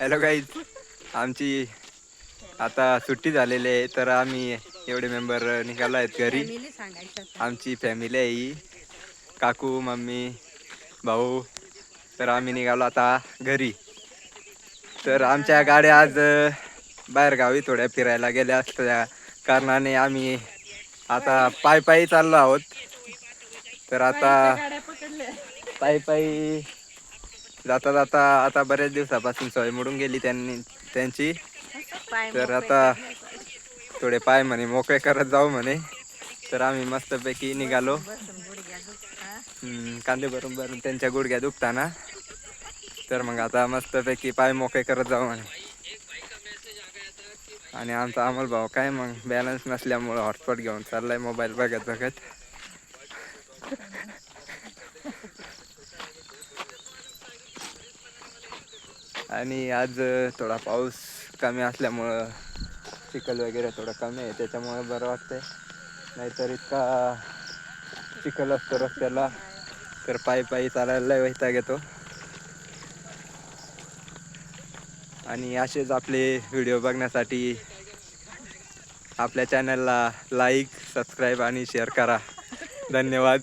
Hello guys आमची आता सुट्टी झालेली आहे तर आम्ही एवढे मेंबर निघालो आहेत घरी. आमची फॅमिली आहे ही. काकू मम्मी भाऊ. तर आम्ही निघालो आता घरी. तर आमच्या गाड्या आज बाहेरगावी थोड्या फिरायला गेल्या असल्या कारणाने आम्ही आता पायी पायी चाललो आहोत. तर आता पायी पायी जाता जाता आता बऱ्याच दिवसापासून सवय मोडून गेली त्यांनी त्यांची. तर आता. थोडे पाय म्हणे मोकळे करत जाऊ म्हणे. तर आम्ही मस्तपैकी निघालो. कांदे भरून भरून त्यांच्या गुडघ्या दुखताना. तर मग आता मस्तपैकी पाय मोकळे करत जाऊ म्हणे. आणि आमचा अमोल भाऊ काय मग? बॅलन्स नसल्यामुळं हॉटस्पॉट घेऊन चाललाय मोबाईल बघत बघत. आणि आज थोडा पाऊस कमी असल्यामुळं चिखल वगैरे थोडं कमी आहे त्याच्यामुळं बरं वाटतंय. नाहीतर इतका चिखल असतो रस्त्याला तर पायी पायी चालायला लय वैताग येतो. आणि असेच आपले व्हिडिओ बघण्यासाठी आपल्या चॅनलला लाईक सबस्क्राईब आणि शेअर करा. धन्यवाद.